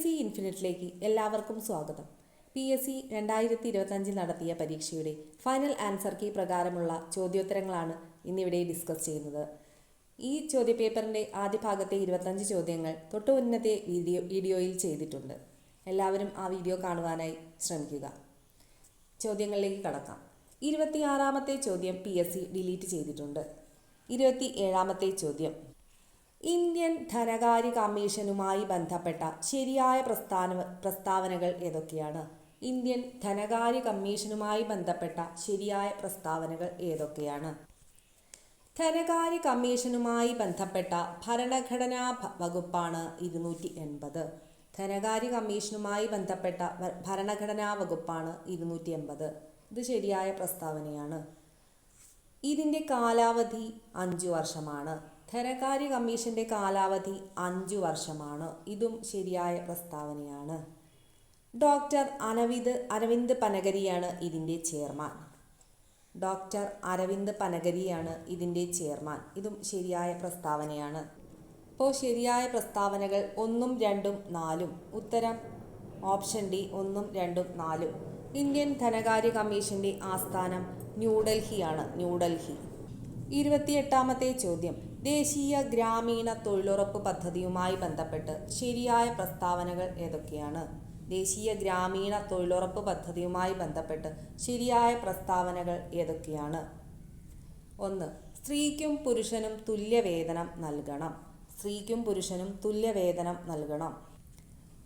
S C ഇൻഫിനിറ്റിലേക്ക് എല്ലാവർക്കും സ്വാഗതം. P S C രണ്ടായിരത്തി ഇരുപത്തഞ്ചിൽ നടത്തിയ പരീക്ഷയുടെ ഫൈനൽ ആൻസർ കീ പ്രകാരമുള്ള ചോദ്യോത്തരങ്ങളാണ് ഇന്നിവിടെ ഡിസ്കസ് ചെയ്യുന്നത്. ഈ ചോദ്യപേപ്പറിന്റെ ആദ്യ ഭാഗത്തെ ഇരുപത്തഞ്ച് ചോദ്യങ്ങൾ തൊട്ടു മുന്നത്തെ വീഡിയോ വീഡിയോയിൽ ചെയ്തിട്ടുണ്ട്. എല്ലാവരും ആ വീഡിയോ കാണുവാനായി ശ്രമിക്കുക. ചോദ്യങ്ങളിലേക്ക് കടക്കാം. ഇരുപത്തിയാറാമത്തെ ചോദ്യം പി എസ് സി ഡിലീറ്റ് ചെയ്തിട്ടുണ്ട്. ഇരുപത്തി ഏഴാമത്തെ ചോദ്യം. ഇന്ത്യൻ ധനകാര്യ കമ്മീഷനുമായി ബന്ധപ്പെട്ട ശരിയായ പ്രസ്ഥാന പ്രസ്താവനകൾ ഏതൊക്കെയാണ്? ഇന്ത്യൻ ധനകാര്യ കമ്മീഷനുമായി ബന്ധപ്പെട്ട ശരിയായ പ്രസ്താവനകൾ ഏതൊക്കെയാണ്? ധനകാര്യ കമ്മീഷനുമായി ബന്ധപ്പെട്ട ഭരണഘടനാ വകുപ്പാണ് ഇരുന്നൂറ്റി എൺപത് ധനകാര്യ കമ്മീഷനുമായി ബന്ധപ്പെട്ട ഭരണഘടനാ വകുപ്പാണ് ഇരുന്നൂറ്റി എൺപത് ഇത് ശരിയായ പ്രസ്താവനയാണ്. ഇതിന്റെ കാലാവധി അഞ്ചു വർഷമാണ്. ധനകാര്യ കമ്മീഷന്റെ കാലാവധി അഞ്ചു വർഷമാണ്. ഇതും ശരിയായ പ്രസ്താവനയാണ്. ഡോക്ടർ അനവിന്ദ് അരവിന്ദ് പനഗരിയാണ് ഇതിന്റെ ചെയർമാൻ. ഡോക്ടർ അരവിന്ദ് പനഗരിയാണ് ഇതിന്റെ ചെയർമാൻ. ഇതും ശരിയായ പ്രസ്താവനയാണ്. അപ്പോൾ ശരിയായ പ്രസ്താവനകൾ ഒന്നും രണ്ടും നാലും. ഉത്തരം ഓപ്ഷൻ ഡി ഒന്നും രണ്ടും നാലും. ഇന്ത്യൻ ധനകാര്യ കമ്മീഷന്റെ ആസ്ഥാനം ന്യൂഡൽഹിയാണ്. ന്യൂഡൽഹി. ഇരുപത്തിയെട്ടാമത്തെ ചോദ്യം. ദേശീയ ഗ്രാമീണ തൊഴിലുറപ്പ് പദ്ധതിയുമായി ബന്ധപ്പെട്ട് ശരിയായ പ്രസ്താവനകൾ ഏതൊക്കെയാണ്? ദേശീയ ഗ്രാമീണ തൊഴിലുറപ്പ് പദ്ധതിയുമായി ബന്ധപ്പെട്ട് ശരിയായ പ്രസ്താവനകൾ ഏതൊക്കെയാണ്? ഒന്ന് സ്ത്രീക്കും പുരുഷനും തുല്യവേതനം നൽകണം. സ്ത്രീക്കും പുരുഷനും തുല്യവേതനം നൽകണം.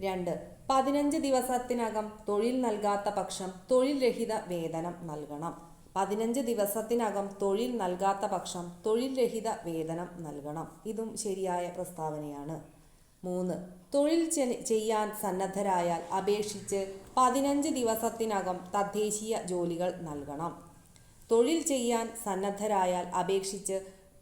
രണ്ട് പതിനഞ്ച് ദിവസത്തിനകം തൊഴിൽ നൽകാത്ത പക്ഷം തൊഴിൽ രഹിത വേതനം നൽകണം. പതിനഞ്ച് ദിവസത്തിനകം തൊഴിൽ നൽകാത്ത പക്ഷം തൊഴിൽ രഹിത വേതനം നൽകണം. ഇതും ശരിയായ പ്രസ്താവനയാണ്. മൂന്ന് തൊഴിൽ ചെയ്യാൻ സന്നദ്ധരായാൽ അപേക്ഷിച്ച് പതിനഞ്ച് ദിവസത്തിനകം തദ്ദേശീയ ജോലികൾ നൽകണം. തൊഴിൽ ചെയ്യാൻ സന്നദ്ധരായാൽ അപേക്ഷിച്ച്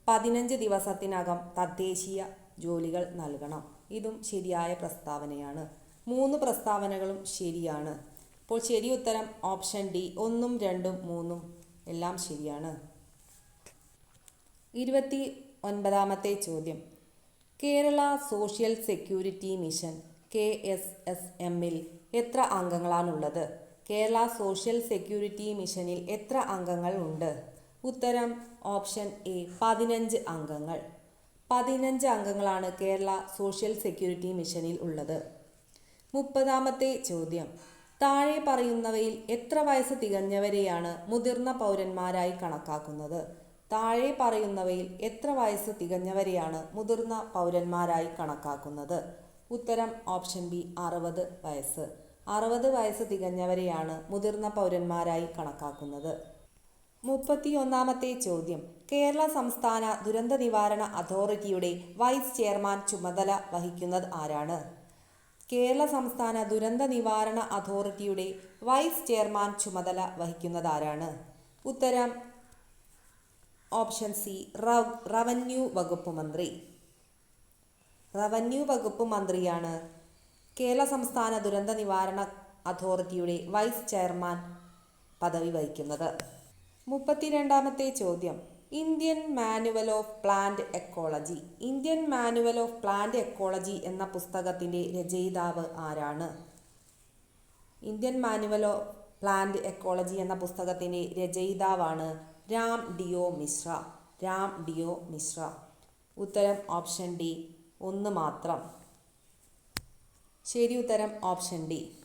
പതിനഞ്ച് ദിവസത്തിനകം തദ്ദേശീയ ജോലികൾ നൽകണം. ഇതും ശരിയായ പ്രസ്താവനയാണ്. മൂന്ന് പ്രസ്താവനകളും ശരിയാണ്. അപ്പോൾ ശരി ഉത്തരം ഓപ്ഷൻ ഡി ഒന്നും രണ്ടും മൂന്നും എല്ലാം ശരിയാണ്. ഇരുപത്തി ഒൻപതാമത്തെ ചോദ്യം. Kerala social security mission K S S എമ്മിൽ എത്ര അംഗങ്ങളാണുള്ളത്? കേരള സോഷ്യൽ സെക്യൂരിറ്റി മിഷനിൽ എത്ര അംഗങ്ങൾ ഉണ്ട്? ഉത്തരം ഓപ്ഷൻ എ പതിനഞ്ച് അംഗങ്ങൾ. പതിനഞ്ച് അംഗങ്ങളാണ് കേരള സോഷ്യൽ സെക്യൂരിറ്റി മിഷനിൽ ഉള്ളത്. മുപ്പതാമത്തെ ചോദ്യം. താഴെ പറയുന്നവയിൽ എത്ര വയസ്സ് തികഞ്ഞവരെയാണ് മുതിർന്ന പൗരന്മാരായി കണക്കാക്കുന്നത്? താഴെ പറയുന്നവയിൽ എത്ര വയസ്സ് തികഞ്ഞവരെയാണ് മുതിർന്ന പൗരന്മാരായി കണക്കാക്കുന്നത്? ഉത്തരം ഓപ്ഷൻ ബി അറുപത് വയസ്സ്. അറുപത് വയസ്സ് തികഞ്ഞവരെയാണ് മുതിർന്ന പൗരന്മാരായി കണക്കാക്കുന്നത്. മുപ്പത്തിയൊന്നാമത്തെ ചോദ്യം. കേരള സംസ്ഥാന ദുരന്ത നിവാരണ അതോറിറ്റിയുടെ വൈസ് ചെയർമാൻ ചുമതല വഹിക്കുന്നത് ആരാണ്? കേരള സംസ്ഥാന ദുരന്ത നിവാരണ അതോറിറ്റിയുടെ വൈസ് ചെയർമാൻ ചുമതല വഹിക്കുന്നതാരാണ്? ഉത്തരം ഓപ്ഷൻ സി റവ് റവന്യൂ വകുപ്പ് മന്ത്രി. റവന്യൂ വകുപ്പ് മന്ത്രിയാണ് കേരള സംസ്ഥാന ദുരന്ത നിവാരണ അതോറിറ്റിയുടെ വൈസ് ചെയർമാൻ പദവി വഹിക്കുന്നത്. മുപ്പത്തിരണ്ടാമത്തെ ചോദ്യം. Indian manual of plant ecology Indian manual of plant ecology എന്ന പുസ്തകത്തിന്റെ രചയിതാവ് ആരാണ്? Indian manual of plant ecology എന്ന പുസ്തകത്തിന്റെ രചയിതാവാണ് രാം ഡിയോ മിശ്ര രാം ഡിയോ മിശ്ര ഉത്തരം ഓപ്ഷൻ ഡി. ഒന്ന് മാത്രം. ശരി ഉത്തരം ഓപ്ഷൻ ഡി.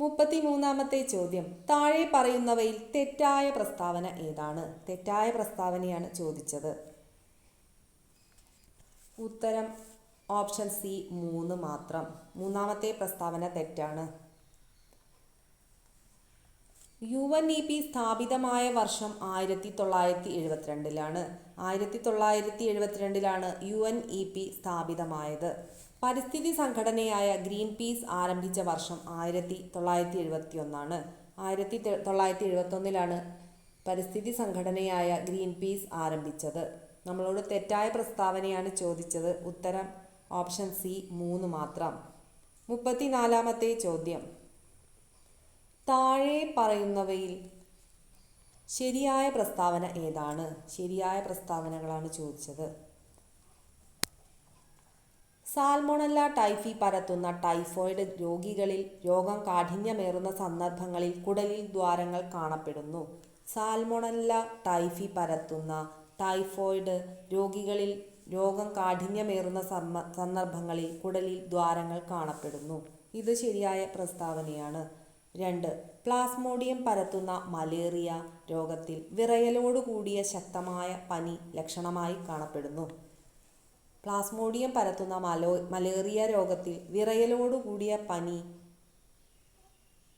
മുപ്പത്തിമൂന്നാമത്തെ ചോദ്യം. താഴെ പറയുന്നവയിൽ തെറ്റായ പ്രസ്താവന ഏതാണ്? തെറ്റായ പ്രസ്താവനയാണ് ചോദിച്ചത്. ഉത്തരം ഓപ്ഷൻ സി മൂന്ന് മാത്രം. മൂന്നാമത്തെ പ്രസ്താവന തെറ്റാണ്. യു എൻ ഇ പി സ്ഥാപിതമായ വർഷം ആയിരത്തി തൊള്ളായിരത്തി എഴുപത്തിരണ്ടിലാണ് ആയിരത്തി തൊള്ളായിരത്തി എഴുപത്തിരണ്ടിലാണ് യു എൻ ഇ പി സ്ഥാപിതമായത്. പരിസ്ഥിതി സംഘടനയായ ഗ്രീൻ പീസ് ആരംഭിച്ച വർഷം ആയിരത്തി തൊള്ളായിരത്തി എഴുപത്തി ഒന്നാണ് ആയിരത്തി തൊള്ളായിരത്തി എഴുപത്തൊന്നിലാണ് പരിസ്ഥിതി സംഘടനയായ ഗ്രീൻ പീസ് ആരംഭിച്ചത്. നമ്മളോട് തെറ്റായ പ്രസ്താവനയാണ് ചോദിച്ചത്. ഉത്തരം ഓപ്ഷൻ സി മൂന്ന് മാത്രം. മുപ്പത്തിനാലാമത്തെ ചോദ്യം. താഴെ പറയുന്നവയിൽ ശരിയായ പ്രസ്താവന ഏതാണ്? ശരിയായ പ്രസ്താവനകളാണ് ചോദിച്ചത്. സാൽമോണല്ല ടൈഫി പരത്തുന്ന ടൈഫോയിഡ് രോഗികളിൽ രോഗം കാഠിന്യമേറുന്ന സന്ദർഭങ്ങളിൽ കുടലിൽ ദ്വാരങ്ങൾ കാണപ്പെടുന്നു. സാൽമോണല്ല ടൈഫി പരത്തുന്ന ടൈഫോയിഡ് രോഗികളിൽ രോഗം കാഠിന്യമേറുന്ന സന്ദർഭങ്ങളിൽ കുടലിൽ ദ്വാരങ്ങൾ കാണപ്പെടുന്നു. ഇത് ശരിയായ പ്രസ്താവനയാണ്. രണ്ട് പ്ലാസ്മോഡിയം പരത്തുന്ന മലേറിയ രോഗത്തിൽ വിറയലോടുകൂടിയ ശക്തമായ പനി ലക്ഷണമായി കാണപ്പെടുന്നു. പ്ലാസ്മോഡിയം പരത്തുന്ന മലോ മലേറിയ രോഗത്തിൽ വിറയലോടുകൂടിയ പനി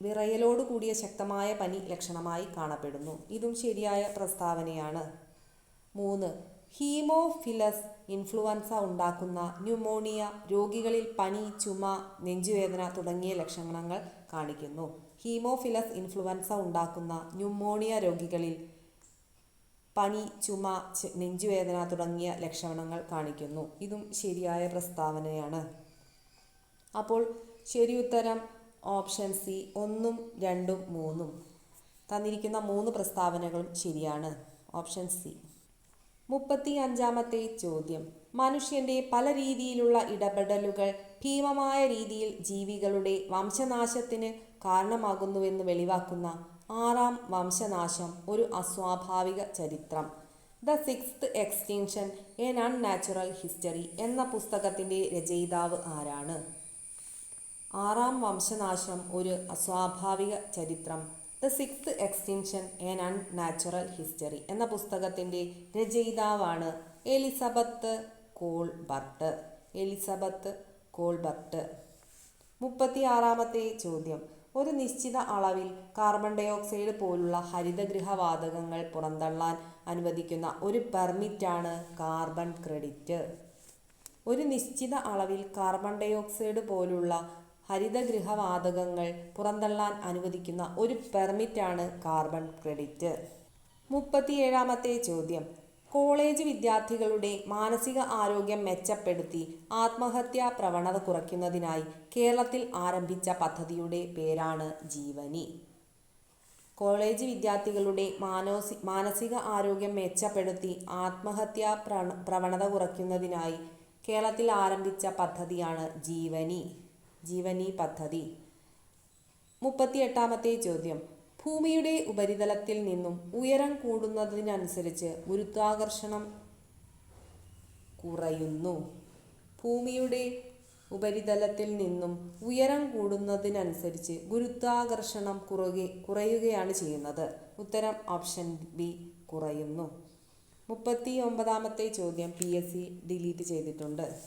വിറയലോടുകൂടിയ ശക്തമായ പനി ലക്ഷണമായി കാണപ്പെടുന്നു. ഇതും ശരിയായ പ്രസ്താവനയാണ്. മൂന്ന് ഹീമോഫിലസ് ഇൻഫ്ലുവൻസ ഉണ്ടാക്കുന്ന ന്യൂമോണിയ രോഗികളിൽ പനി ചുമ നെഞ്ചുവേദന തുടങ്ങിയ ലക്ഷണങ്ങൾ കാണിക്കുന്നു. ഹീമോഫിലസ് ഇൻഫ്ലുവൻസ ഉണ്ടാക്കുന്ന ന്യൂമോണിയ രോഗികളിൽ പനി ചുമ നെഞ്ചുവേദന തുടങ്ങിയ ലക്ഷണങ്ങൾ കാണിക്കുന്നു. ഇതും ശരിയായ പ്രസ്താവനയാണ്. അപ്പോൾ ശരി ഉത്തരം ഓപ്ഷൻ സി ഒന്നും രണ്ടും മൂന്നും. തന്നിരിക്കുന്ന മൂന്ന് പ്രസ്താവനകളും ശരിയാണ്. Option C. മുപ്പത്തി അഞ്ചാമത്തെ ചോദ്യം. മനുഷ്യന്റെ പല രീതിയിലുള്ള ഇടപെടലുകൾ ഭീമമായ രീതിയിൽ ജീവികളുടെ വംശനാശത്തിന് കാരണമാകുന്നുവെന്ന് വെളിവാക്കുന്ന ആറാം വംശനാശം ഒരു അസ്വാഭാവിക ചരിത്രം. The sixth extinction an unnatural history എന്ന പുസ്തകത്തിന്റെ രചയിതാവ് ആരാണ്? ആറാം വംശനാശം ഒരു അസ്വാഭാവിക ചരിത്രം. The sixth extinction an unnatural history എന്ന പുസ്തകത്തിന്റെ രചയിതാവാണ് എലിസബത്ത് കോൾബർട്ട്. എലിസബത്ത് കോൾബർട്ട്. മുപ്പത്തി ആറാമത്തെ ചോദ്യം. ഒരു നിശ്ചിത അളവിൽ കാർബൺ ഡൈ ഓക്സൈഡ് പോലുള്ള ഹരിതഗൃഹവാതകങ്ങൾ പുറന്തള്ളാൻ അനുവദിക്കുന്ന ഒരു പെർമിറ്റാണ് കാർബൺ ക്രെഡിറ്റ് ഒരു നിശ്ചിത അളവിൽ കാർബൺ ഡൈ ഓക്സൈഡ് പോലുള്ള ഹരിതഗൃഹവാതകങ്ങൾ പുറന്തള്ളാൻ അനുവദിക്കുന്ന ഒരു പെർമിറ്റാണ് കാർബൺ ക്രെഡിറ്റ് മുപ്പത്തിയേഴാമത്തെ ചോദ്യം. കോളേജ് വിദ്യാർത്ഥികളുടെ മാനസിക ആരോഗ്യം മെച്ചപ്പെടുത്തി ആത്മഹത്യാ പ്രവണത കുറയ്ക്കുന്നതിനായി കേരളത്തിൽ ആരംഭിച്ച പദ്ധതിയുടെ പേരാണ് ജീവനി. കോളേജ് വിദ്യാർത്ഥികളുടെ മാനോസി മാനസിക ആരോഗ്യം മെച്ചപ്പെടുത്തി ആത്മഹത്യാ പ്രവണത കുറയ്ക്കുന്നതിനായി കേരളത്തിൽ ആരംഭിച്ച പദ്ധതിയാണ് ജീവനി. ജീവനി പദ്ധതി. മുപ്പത്തിയെട്ടാമത്തെ ചോദ്യം. ഭൂമിയുടെ ഉപരിതലത്തിൽ നിന്നും ഉയരം കൂടുന്നതിനനുസരിച്ച് ഗുരുത്വാകർഷണം കുറയുന്നു. ഭൂമിയുടെ ഉപരിതലത്തിൽ നിന്നും ഉയരം കൂടുന്നതിനനുസരിച്ച് ഗുരുത്വാകർഷണം കുറയുക കുറയുകയാണ് ചെയ്യുന്നത്. ഉത്തരം ഓപ്ഷൻ ബി കുറയുന്നു. മുപ്പത്തി ഒമ്പതാമത്തെ ചോദ്യം പി എസ് സി ഡിലീറ്റ് ചെയ്തിട്ടുണ്ട്.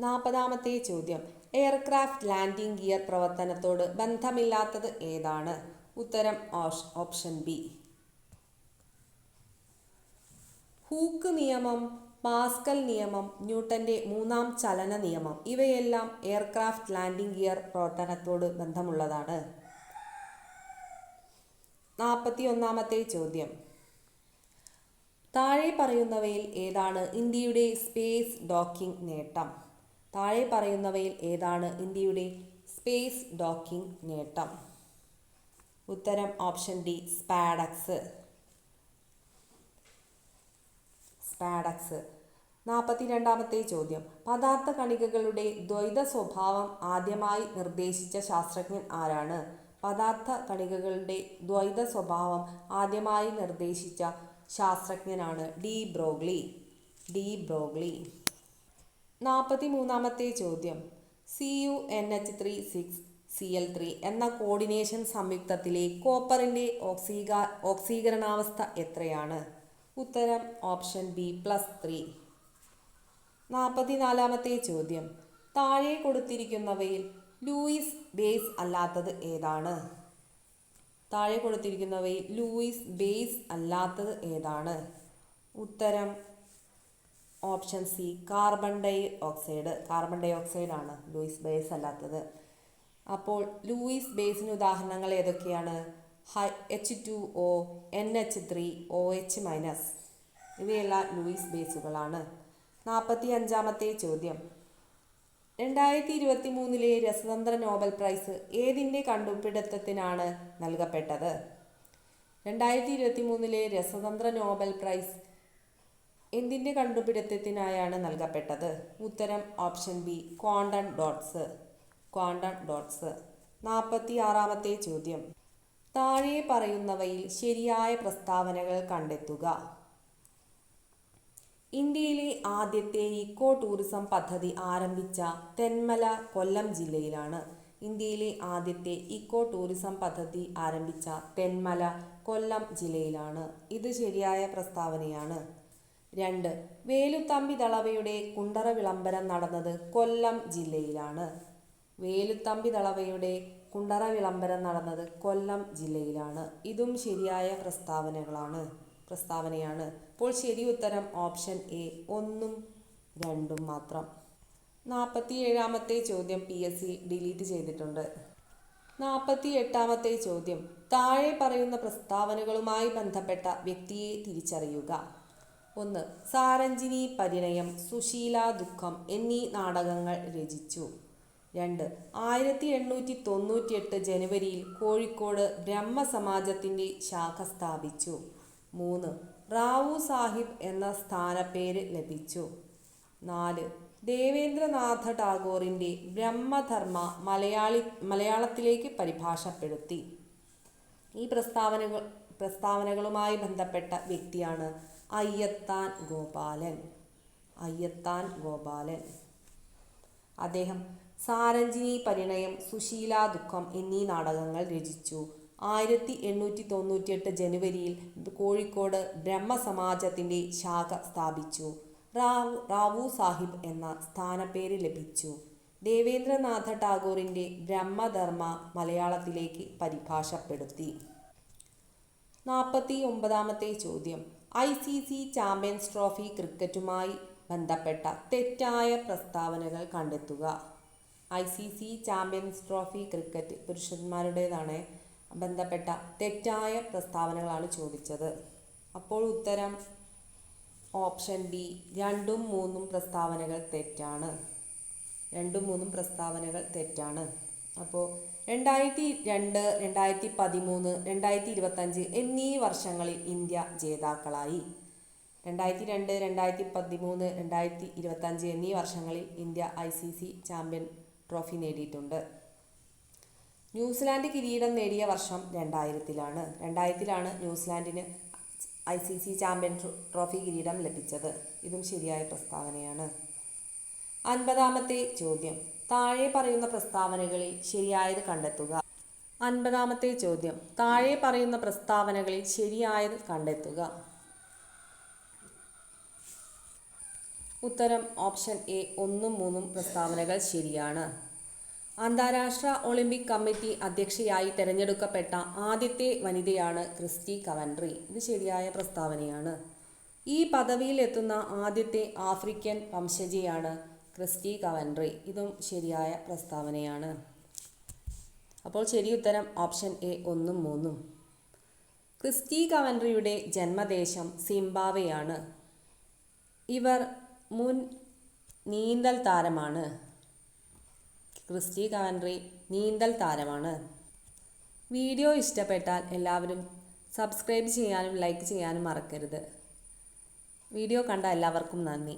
നാൽപ്പതാമത്തെ ചോദ്യം എയർക്രാഫ്റ്റ് ലാൻഡിംഗ് ഗിയർ പ്രവർത്തനത്തോട് ബന്ധമില്ലാത്തത് ഏതാണ്? ഉത്തരം ഓപ്ഷൻ ബി. ഹൂക്ക് നിയമം പാസ്കൽ നിയമം ന്യൂട്ടന്റെ മൂന്നാം ചലന നിയമം ഇവയെല്ലാം എയർക്രാഫ്റ്റ് ലാൻഡിംഗ് ഗിയർ പ്രവർത്തനത്തോട് ബന്ധമുള്ളതാണ്. നാൽപ്പത്തി ഒന്നാമത്തെ ചോദ്യം. താഴെ പറയുന്നവയിൽ ഏതാണ് ഇന്ത്യയുടെ സ്പേസ് ഡോക്കിംഗ് നേട്ടം? താഴെ പറയുന്നവയിൽ ഏതാണ് ഇന്ത്യയുടെ സ്പേസ് ഡോക്കിംഗ് നേട്ടം? ഉത്തരം ഓപ്ഷൻ ഡി സ്പാഡക്സ്. സ്പാഡക്സ്. നാൽപ്പത്തി രണ്ടാമത്തെ ചോദ്യം. പദാർത്ഥ കണികകളുടെ ദ്വൈത സ്വഭാവം ആദ്യമായി നിർദ്ദേശിച്ച ശാസ്ത്രജ്ഞൻ ആരാണ്? പദാർത്ഥ കണികകളുടെ ദ്വൈത സ്വഭാവം ആദ്യമായി നിർദ്ദേശിച്ച ശാസ്ത്രജ്ഞനാണ് ഡി ബ്രോഗ്ലി. D Broglie. നാൽപ്പത്തി മൂന്നാമത്തെ ചോദ്യം. C U N H three six C L three എന്ന കോർഡിനേഷൻ സംയുക്തത്തിലെ കോപ്പറിന്റെ ഓക്സീക ഓക്സീകരണാവസ്ഥ എത്രയാണ്? ഉത്തരം ഓപ്ഷൻ ബി പ്ലസ് ത്രീ നാൽപ്പത്തിനാലാമത്തെ ചോദ്യം. താഴെ കൊടുത്തിരിക്കുന്നവയിൽ ലൂയിസ് ബേസ് അല്ലാത്തത് ഏതാണ്? താഴെ കൊടുത്തിരിക്കുന്നവയിൽ ലൂയിസ് ബേസ് അല്ലാത്തത് ഏതാണ്? ഉത്തരം option C carbon dioxide carbon dye ഓക്സൈഡാണ് ലൂയിസ് ബേസ് അല്ലാത്തത്. അപ്പോൾ ലൂയിസ് ബേസിന് ഉദാഹരണങ്ങൾ ഏതൊക്കെയാണ്? High H two O N H three O H minus ഇവയെല്ലാം ലൂയിസ് ബേസുകളാണ്. നാൽപ്പത്തി അഞ്ചാമത്തെ ചോദ്യം. രണ്ടായിരത്തി ഇരുപത്തി മൂന്നിലെ രസതന്ത്ര നോബൽ പ്രൈസ് ഏതിന്റെ കണ്ടുപിടുത്തത്തിനാണ് നൽകപ്പെട്ടത്? രണ്ടായിരത്തി ഇരുപത്തി മൂന്നിലെ രസതന്ത്ര നോബൽ പ്രൈസ് എന്തിന്റെ കണ്ടുപിടുത്തത്തിനായാണ് നൽകപ്പെട്ടത്? ഉത്തരം option B quantum dots. Quantum dots. നാൽപ്പത്തി ആറാമത്തെ ചോദ്യം. താഴെ പറയുന്നവയിൽ ശരിയായ പ്രസ്താവനകൾ കണ്ടെത്തുക. ഇന്ത്യയിലെ ആദ്യത്തെ ഇക്കോ ടൂറിസം പദ്ധതി ആരംഭിച്ച തെന്മല കൊല്ലം ജില്ലയിലാണ് ഇന്ത്യയിലെ ആദ്യത്തെ ഇക്കോ ടൂറിസം പദ്ധതി ആരംഭിച്ച തെന്മല കൊല്ലം ജില്ലയിലാണ്. ഇത് ശരിയായ പ്രസ്താവനയാണ്. രണ്ട് വേലുത്തമ്പി ദളവയുടെ കുണ്ടറ വിളംബരം നടന്നത് കൊല്ലം ജില്ലയിലാണ്. വേലുത്തമ്പി ദളവയുടെ കുണ്ടറ വിളംബരം നടന്നത് കൊല്ലം ജില്ലയിലാണ്. ഇതും ശരിയായ പ്രസ്താവനകളാണ്. പ്രസ്താവനയാണ്. അപ്പോൾ ശരി ഉത്തരം ഓപ്ഷൻ എ ഒന്നും രണ്ടും മാത്രം. നാൽപ്പത്തി ഏഴാമത്തെ ചോദ്യം പി എസ് സി ഡിലീറ്റ് ചെയ്തിട്ടുണ്ട്. നാൽപ്പത്തി എട്ടാമത്തെ ചോദ്യം താഴെ പറയുന്ന പ്രസ്താവനകളുമായി ബന്ധപ്പെട്ട വ്യക്തിയെ തിരിച്ചറിയുക. ഒന്ന് സാരഞ്ജിനി പരിണയം സുശീല ദുഃഖം എന്നീ നാടകങ്ങൾ രചിച്ചു. രണ്ട്. ആയിരത്തി എണ്ണൂറ്റി തൊണ്ണൂറ്റിയെട്ട് ജനുവരിയിൽ കോഴിക്കോട് ബ്രഹ്മസമാജത്തിന്റെ ശാഖ സ്ഥാപിച്ചു. മൂന്ന്. റാവു സാഹിബ് എന്ന സ്ഥാനപ്പേര് ലഭിച്ചു. നാല്. ദേവേന്ദ്രനാഥ ടാഗോറിന്റെ ബ്രഹ്മധർമ്മ മലയാളി മലയാളത്തിലേക്ക് പരിഭാഷപ്പെടുത്തി. ഈ പ്രസ്താവനകൾ പ്രസ്താവനകളുമായി ബന്ധപ്പെട്ട വ്യക്തിയാണ് അയ്യത്താൻ ഗോപാലൻ. അയ്യത്താൻ ഗോപാലൻ. അദ്ദേഹം സാരഞ്ജിനി പരിണയം സുശീല ദുഃഖം എന്നീ നാടകങ്ങൾ രചിച്ചു. ആയിരത്തി എണ്ണൂറ്റി തൊണ്ണൂറ്റിയെട്ട് ജനുവരിയിൽ കോഴിക്കോട് ബ്രഹ്മസമാജത്തിന്റെ ശാഖ സ്ഥാപിച്ചു. റാവു റാവു സാഹിബ് എന്ന സ്ഥാനപ്പേര് ലഭിച്ചു. ദേവേന്ദ്രനാഥ ടാഗോറിന്റെ ബ്രഹ്മധർമ്മ മലയാളത്തിലേക്ക് പരിഭാഷപ്പെടുത്തി. നാൽപ്പത്തി ഒമ്പതാമത്തെ ചോദ്യം. I C C champions trophy ക്രിക്കറ്റുമായി ബന്ധപ്പെട്ട തെറ്റായ പ്രസ്താവനകൾ കണ്ടെത്തുക. I C C champions trophy cricket പുരുഷന്മാരുടേതാണ് ബന്ധപ്പെട്ട തെറ്റായ പ്രസ്താവനകളാണ് ചോദിച്ചത്. അപ്പോൾ ഉത്തരം ഓപ്ഷൻ ബി രണ്ടും മൂന്നും പ്രസ്താവനകൾ തെറ്റാണ്. രണ്ടും മൂന്നും പ്രസ്താവനകൾ തെറ്റാണ്. അപ്പോൾ രണ്ടായിരത്തി രണ്ട് രണ്ടായിരത്തി പതിമൂന്ന് രണ്ടായിരത്തി ഇരുപത്തഞ്ച് എന്നീ വർഷങ്ങളിൽ ഇന്ത്യ ജേതാക്കളായി. രണ്ടായിരത്തി രണ്ട് രണ്ടായിരത്തി പതിമൂന്ന് രണ്ടായിരത്തി ഇരുപത്തഞ്ച് എന്നീ വർഷങ്ങളിൽ India I C C champion trophy നേടിയിട്ടുണ്ട്. ന്യൂസിലാൻഡ് കിരീടം നേടിയ വർഷം രണ്ടായിരത്തിലാണ്. രണ്ടായിരത്തിലാണ് ന്യൂസിലാൻഡിന് I C C champion trophy കിരീടം ലഭിച്ചത്. ഇതും ശരിയായ പ്രസ്താവനയാണ്. അൻപതാമത്തെ ചോദ്യം. താഴെ പറയുന്ന പ്രസ്താവനകളിൽ ശരിയായത് കണ്ടെത്തുക. അൻപതാമത്തെ ചോദ്യം. താഴെ പറയുന്ന പ്രസ്താവനകളിൽ ശരിയായത് കണ്ടെത്തുക. ഉത്തരം ഓപ്ഷൻ എ ഒന്നും മൂന്നും പ്രസ്താവനകൾ ശരിയാണ്. അന്താരാഷ്ട്ര ഒളിമ്പിക് കമ്മിറ്റി അധ്യക്ഷയായി തിരഞ്ഞെടുക്കപ്പെട്ട ആദ്യത്തെ വനിതയാണ് ക്രിസ്റ്റി കവൻട്രി. ഇത് ശരിയായ പ്രസ്താവനയാണ്. ഈ പദവിയിൽ എത്തുന്ന ആദ്യത്തെ ആഫ്രിക്കൻ വംശജയാണ് ക്രിസ്റ്റി കവൻട്രി. ഇതും ശരിയായ പ്രസ്താവനയാണ്. അപ്പോൾ ശരി ഉത്തരം ഓപ്ഷൻ എ ഒന്നും മൂന്നും. ക്രിസ്റ്റി കവൻട്രിയുടെ ജന്മദേശം സിംബാവെയാണ് ഇവർ മുൻ നീന്തൽ താരമാണ്. ക്രിസ്റ്റി കവൻട്രി നീന്തൽ താരമാണ്. വീഡിയോ ഇഷ്ടപ്പെട്ടാൽ എല്ലാവരും സബ്സ്ക്രൈബ് ചെയ്യാനും ലൈക്ക് ചെയ്യാനും മറക്കരുത്. വീഡിയോ കണ്ട എല്ലാവർക്കും നന്ദി.